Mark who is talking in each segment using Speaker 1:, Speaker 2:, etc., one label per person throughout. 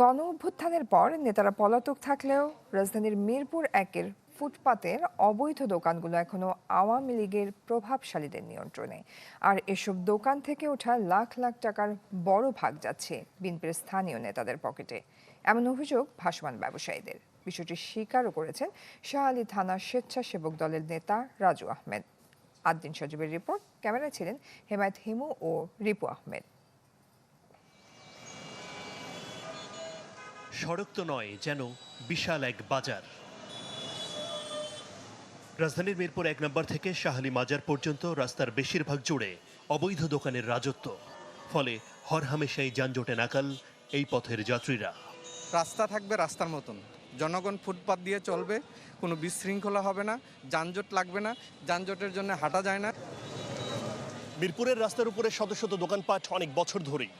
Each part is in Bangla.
Speaker 1: গণ অভ্যুত্থানের পর নেতারা পলাতক থাকলেও রাজধানীর মিরপুর একের ফুটপাতের অবৈধ দোকানগুলো এখনও আওয়ামী লীগের প্রভাবশালীদের নিয়ন্ত্রণে। আর এসব দোকান থেকে ওঠা লাখ লাখ টাকার বড় ভাগ যাচ্ছে বিএনপির স্থানীয় নেতাদের পকেটে। এমন অভিযোগ ভাসমান ব্যবসায়ীদের। বিষয়টি স্বীকারও করেছেন শাহালি থানার স্বেচ্ছাসেবক দলের নেতা রাজু আহমেদ। আদ্দিন সজীবের রিপোর্ট। ক্যামেরায় ছিলেন হেমায়ত হিমু ও রিপু আহমেদ।
Speaker 2: সড়ক তো নয় যেন বিশাল এক বাজার। রাজধানীর মিরপুর এক নম্বর থেকে শাহালি মাজার পর্যন্ত রাস্তার বেশিরভাগ জুড়ে অবৈধ দোকানের রাজত্ব। ফলে হরহামেশাই যানজটে নাকাল এই পথের যাত্রীরা।
Speaker 3: রাস্তা থাকবে রাস্তার মতন। জনগণ ফুটপাত দিয়ে চলবে কোনো বিশৃঙ্খলা হবে না যানজট লাগবে না যানজটের জন্য হাঁটা যায় না।
Speaker 2: মিরপুরের রাস্তার উপরে শত শত দোকানপাট অনেক বছর ধরেই।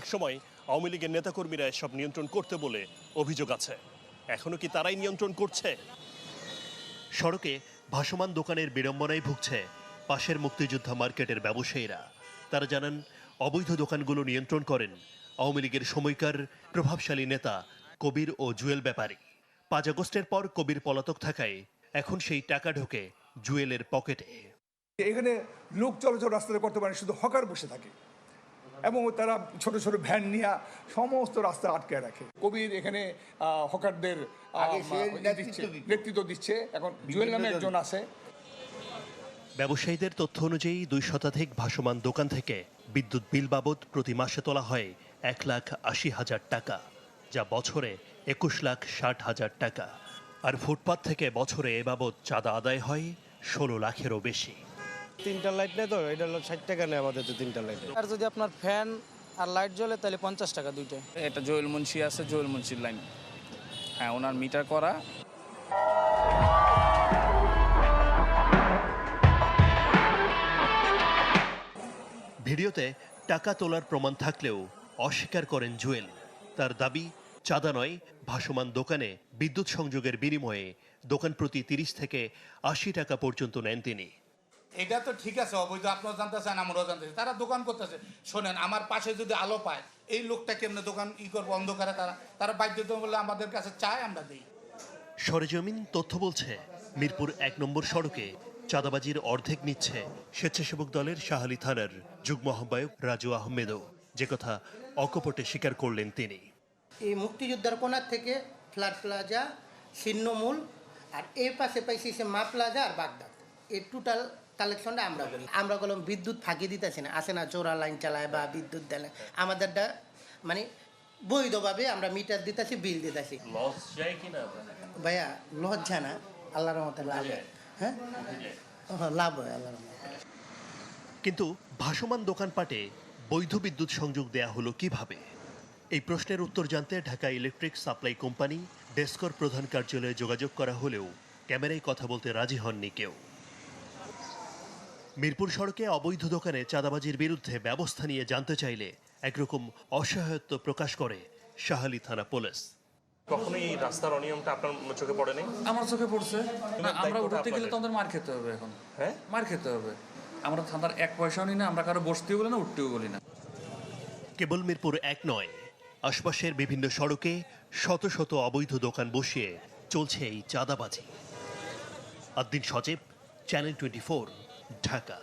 Speaker 2: একসময় আওয়ামী লীগের নেতাকর্মীরা এসব নিয়ন্ত্রণ করতে বলে অভিযোগ আছে। এখনও কি তারাই নিয়ন্ত্রণ করছে? সড়কে ভাসমান দোকানের বিড়ম্বনায় ভুগছে পাশের মুক্তিযোদ্ধা মার্কেটের ব্যবসায়ীরা। তারা জানান অবৈধ দোকানগুলো নিয়ন্ত্রণ করেন আওয়ামী লীগের সময়কার প্রভাবশালী নেতা কবির ও জুয়েল ব্যাপারী। পাঁচ আগস্টের পর কবির পলাতক থাকায় এখন সেই টাকা ঢোকে জুয়েলের পকেটে।
Speaker 4: এখানে লোক চলাচল রাস্তাতে করতে পারে শুধু হকার বসে থাকে। এবং তারা ছোট ছোট ভ্যান নিয়ে সমস্ত রাস্তা আটকে রাখে। কবির এখানে হকারদের ইয়ে
Speaker 5: নেতৃত্ব
Speaker 4: দিচ্ছে,
Speaker 5: দিত।
Speaker 4: নেতৃত্ব দিচ্ছে। এখন জুয়েল নামে একজন আছে।
Speaker 2: ব্যবসায়ীদের তথ্য অনুযায়ী দুই শতাধিক ভাসমান দোকান থেকে বিদ্যুৎ বিল বাবদ প্রতি মাসে তোলা হয় এক লাখ আশি হাজার টাকা যা বছরে একুশ লাখ ষাট হাজার টাকা। আর ফুটপাত থেকে বছরে এ বাবদ চাঁদা আদায় হয় ষোলো লাখেরও বেশি।
Speaker 6: তিনটা লাইট নেই তো এটা হলো ষাট টাকা নেই আমাদের তো তিনটা লাইটে
Speaker 7: আর যদি আপনার ফ্যান আর লাইট জ্বলে তাহলে পঞ্চাশ টাকা দুইটাই
Speaker 8: এটা জোয়েল মুন্সি আছে জোয়েল মুন্সির লাইন হ্যাঁ ওনার মিটার করা।
Speaker 2: ভিডিওতে টাকা তোলার প্রমাণ থাকলেও অস্বীকার করেন জুয়েল। তার দাবি চাঁদা নয় ভাসমান দোকানে বিদ্যুৎ সংযোগের বিনিময়ে দোকান প্রতি তিরিশ থেকে আশি টাকা পর্যন্ত নেন তিনি।
Speaker 5: এটা তো ঠিক আছে অবৈধ আপনারা জানতেছেন আমরাও জানতেছি তারা দোকান করতেছে। শোনেন আমার পাশে যদি আলো পায় এই লোকটা কেমনে দোকান ই করব অন্ধকারে তারা তারা বাধ্যত বলে আমাদের কাছে চায় আমরা দিই।
Speaker 2: সরেজমিন তথ্য বলছে মিরপুর এক নম্বর সড়কে চাঁদাবাজির অর্ধেক নিচ্ছে স্বেচ্ছাসেবক দলের শাহালি থানার যুগ্ম আহ্বায়ক রাজু আহমেদও। যে কথা অকপটে স্বীকার করলেন তিনি।
Speaker 9: এই মুক্তিযোদ্ধার কোনার থেকে? ফ্ল্যাট প্লাজা ছিন্নমূল আর এর পাশে পাইছি সে মা প্লাজা আর বাগদাদ। এই টোটাল কালেকশনটা আমরা করি আমরা বললাম বিদ্যুৎ ফাঁকি দিতেছি না। আসে না চোরা লাইন চালায় বা বিদ্যুৎ দেয় আমাদেরটা মানে বৈধভাবে আমরা মিটার দিতেছি বিল দিতেছি।
Speaker 2: লস যায় কিনা?
Speaker 9: ভাইয়া লজ্জা না? আল্লাহর মতো লাভ হয়। হ্যাঁ? হ্যাঁ, লাভ হয় আল্লাহর রহমতে।
Speaker 2: কিন্তু ভাসমান দোকানপাটে বৈধ বিদ্যুৎ সংযোগ দেয়া হলো কীভাবে? এই প্রশ্নের উত্তর জানতে ঢাকা ইলেকট্রিক সাপ্লাই কোম্পানি ডেস্কর প্রধান কার্যালয়ে যোগাযোগ করা হলেও ক্যামেরায় কথা বলতে রাজি হননি কেউ। মিরপুর সড়কে অবৈধ দোকানে চাঁদাবাজির বিরুদ্ধে ব্যবস্থা নিয়ে জানতে চাইলে একরকম অসহায়ত্ব প্রকাশ করে শাহালি থানা পুলিশ।
Speaker 10: কখনোই এই রাস্তার অনিয়মটা আপনার চোখে পড়েনি?
Speaker 8: আমার চোখে পড়ছে। না আমরা উঠতে গেলে তো আমাদের মার খেতে হবে এখন।
Speaker 10: হ্যাঁ?
Speaker 8: মার খেতে হবে। আমরা থানার এক পয়সাও নিই না আমরা কারও বসতেও বলি না উঠতেও বলি না।
Speaker 2: কেবল মিরপুর এক নয় আশপাশের বিভিন্ন সড়কে শত শত অবৈধ দোকান বসিয়ে চলছে এই চাঁদাবাজি। Addin Sajib channel twenty Dhaka